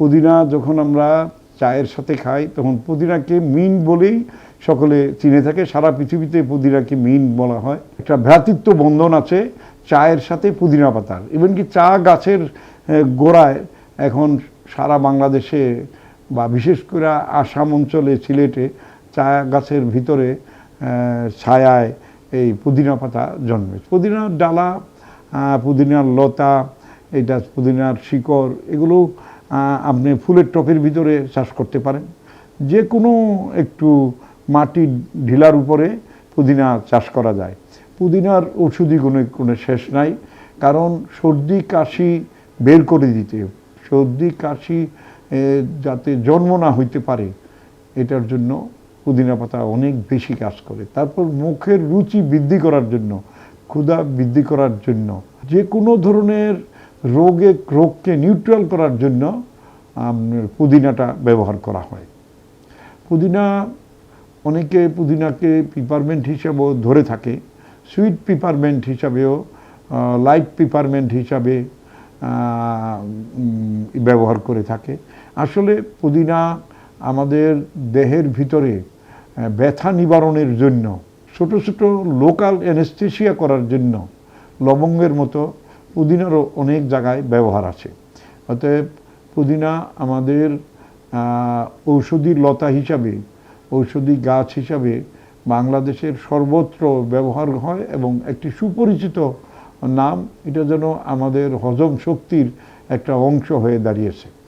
পুদিনা যখন আমরা চায়ের সাথে খাই, তখন পুদিনাকে মিন বলেই সকলে চিনে থাকে। সারা পৃথিবীতে পুদিনাকে মিন বলা হয়। একটা ভ্রাতৃত্ব বন্ধন আছে চায়ের সাথে পুদিনা পাতার। ইভেন কি চা গাছের গোড়ায় এখন সারা বাংলাদেশে বা বিশেষ করে আসাম অঞ্চলে, সিলেটে চা গাছের ভিতরে ছায়ায় এই পুদিনা পাতা জন্মে। পুদিনার ডালা পুদিনার লতা, এটা পুদিনার শিকড়, এগুলো আপনি ফুলের টপের ভিতরে চাষ করতে পারেন। যে কোনো একটু মাটি ঢিলার উপরে পুদিনা চাষ করা যায়। পুদিনার ওষুধি কোনো কোনো শেষ নাই, কারণ সর্দি, কাশি বের করে দিতে। সর্দি, কাশি যাতে জন্ম না হইতে পারে, এটার জন্য পুদিনা পাতা অনেক বেশি কাজ করে। তারপর মুখের রুচি বৃদ্ধি করার জন্য, ক্ষুধা বৃদ্ধি করার জন্য যে কোনো ধরনের রোগে, রোগকে নিউট্রাল করার জন্য পুদিনাটা ব্যবহার করা হয়। পুদিনা, অনেকে পুদিনাকে পিপারমেন্ট হিসাবেও ধরে থাকে। সুইট পিপারমেন্ট হিসাবেও লাইট পিপারমেন্ট হিসাবে ব্যবহার করে থাকে। আসলে পুদিনা আমাদের দেহের ভিতরে ব্যথা নিবারণের জন্য, ছোট ছোট লোকাল অ্যানেস্থেশিয়া করার জন্য, লবঙ্গের মতো পুদিনারও অনেক জায়গায় ব্যবহার আছে। অতএব পুদিনা আমাদের ঔষধি লতা হিসাবে, ঔষধি গাছ হিসাবে বাংলাদেশের সর্বত্র ব্যবহার হয় এবং একটি সুপরিচিত নাম, এটা যেন আমাদের হজম শক্তির একটা অংশ হয়ে দাঁড়িয়েছে।